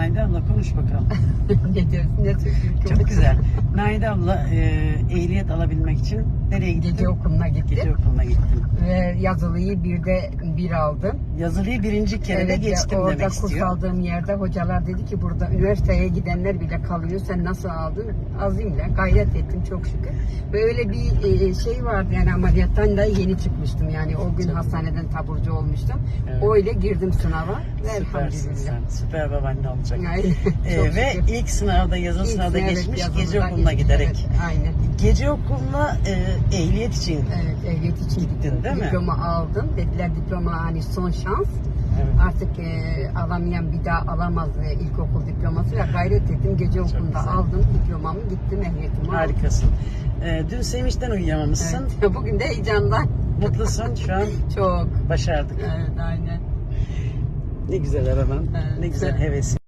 Naide abla konuş bakalım. ne diyorsun? Ne? Çok güzel. Naide abla e, ehliyet alabilmek için nereye gittin? Gece okuluna gittim. Gece okuluna gittim. Ve yazılıyı bir de bir aldım. Yazılıyı birinci kere de ya, geçtim orada demek kurs istiyor. aldığım yerde hocalar dedi ki burada üniversiteye gidenler bile kalıyor. Sen nasıl aldın? Azimle gayret ettim çok şükür. Böyle bir e, şey vardı yani ameliyattan da yeni çıkmıştım yani o gün Tabii. hastaneden taburcu olmuştum. Evet. Öyle girdim sınava ve Süpersin sen. Süper babaanne olacak. Yani, E, çok ve ilk sınavda yazılı İlk sınavda evet, geçmiş gece okuluna geçmiş, giderek. Evet, aynen. Gece okuluna e, ehliyet için. Evet, ehliyet için Gittin, değil mi? Diploma aldım. Dediler diploma hani son şans. Evet. Artık e, alamayan bir daha alamaz e, ilkokul diplomasıyla gayret ettim. Gece okulunda aldım diplomamı gittim ehliyetimi aldım. Harikasın. E, dün sevinçten uyuyamamışsın. Evet. Bugün de heyecandan Mutlusun şu an çok. başardık. Evet aynen. Ne güzel araban. Evet. Ne güzel hevesin.